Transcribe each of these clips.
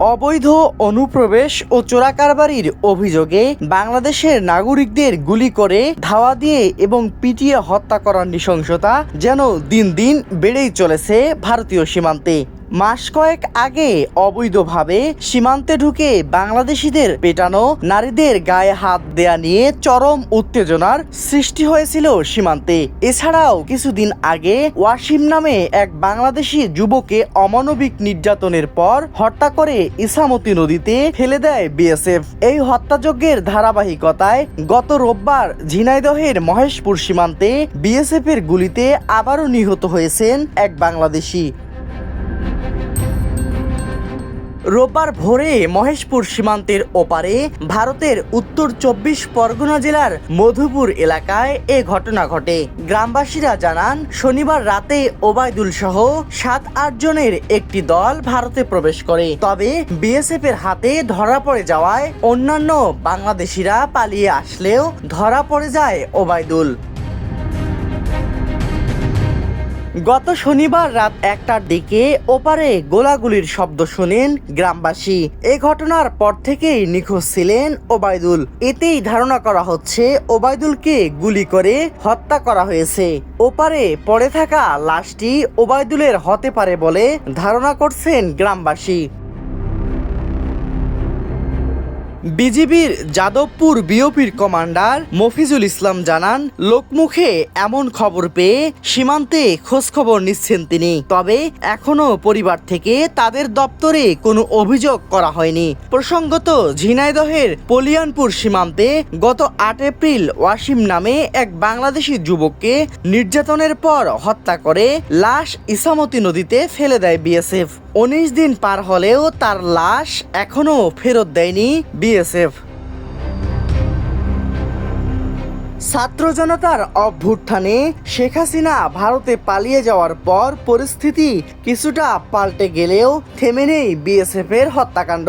অবৈধ অনুপ্রবেশ ও চোরাকারবারির অভিযোগে বাংলাদেশের নাগরিকদের গুলি করে ধাওয়া দিয়ে এবং পিটিয়ে হত্যা করার নৃশংসতা যেন দিন দিন বেড়েই চলেছে ভারতীয় সীমান্তে। মাস কয়েক আগে অবৈধভাবে সীমান্তে ঢুকে বাংলাদেশিদের পেটানো নারীদের গায়ে হাত দেয়া নিয়ে চরম উত্তেজনার সৃষ্টি হয়েছিল সীমান্তে। এছাড়াও কিছুদিন আগে ওয়াসিম নামে এক বাংলাদেশি যুবকে অমানবিক নির্যাতনের পর হত্যা করে ইসামতি নদীতে ফেলে দেয় বিএসএফ। এই হত্যাযজ্ঞের ধারাবাহিকতায় গত রোববার ঝিনাইদহের মহেশপুর সীমান্তে বিএসএফ এর গুলিতে আবারও নিহত হয়েছেন এক বাংলাদেশি। রোববার ভোরে মহেশপুর সীমান্তের ওপারে ভারতের উত্তর চব্বিশ পরগনা জেলার মধুপুর এলাকায় এ ঘটনা ঘটে। গ্রামবাসীরা জানান, শনিবার রাতে ওবায়দুল সহ সাত, আট জনের একটি দল ভারতে প্রবেশ করে। তবে বিএসএফ এর হাতে ধরা পড়ে যাওয়ায় অন্যান্য বাংলাদেশিরা পালিয়ে আসলেও ধরা পড়ে যায় ওবায়দুল। গত শনিবার রাত একটার দিকে ওপারে গোলাগুলির শব্দ শোনেন গ্রামবাসী। এ ঘটনার পর থেকেই নিখোঁজ ছিলেন ওবায়দুল। এতেই ধারণা করা হচ্ছে ওবায়দুলকে গুলি করে হত্যা করা হয়েছে। ওপারে পড়ে থাকা লাশটি ওবায়দুলের হতে পারে বলে ধারণা করছেন গ্রামবাসী। বিজিবির যাদবপুর বিওপির কমান্ডার মফিজুল ইসলাম জানান, লোকমুখে এমন খবর পেয়ে সীমান্তে খোঁজখবর নিচ্ছেন তিনি। তবে এখনও পরিবার থেকে তাদের দপ্তরে কোনো অভিযোগ করা হয়নি। প্রসঙ্গত, ঝিনাইদহের পলিয়ানপুর সীমান্তে গত আট এপ্রিল ওয়াসিম নামে এক বাংলাদেশি যুবককে নির্যাতনের পর হত্যা করে লাশ ইসামতি নদীতে ফেলে দেয় বিএসএফ। উনিশ দিন পার হলেও তার লাশ এখনও ফেরত দেয়নি বিএসএফ ছাত্র জনতার অভ্যুত্থানে শেখ হাসিনা ভারতে পালিয়ে যাওয়ার পর পরিস্থিতি কিছুটা পাল্টে গেলেও থেমে নেই বিএসএফ এর হত্যাকাণ্ড।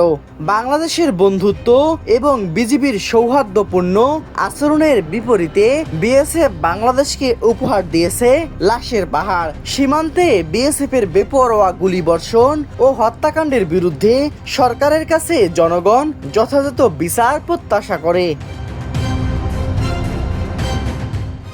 বাংলাদেশের বন্ধুত্ব এবং বিজিবির সৌহার্দ্যপূর্ণ আচরণের বিপরীতে বিএসএফ বাংলাদেশকে উপহার দিয়েছে লাশের পাহাড়। সীমান্তে বিএসএফ এর বেপরোয়া গুলিবর্ষণ ও হত্যাকাণ্ডের বিরুদ্ধে সরকারের কাছে জনগণ যথাযথ বিচার প্রত্যাশা করে।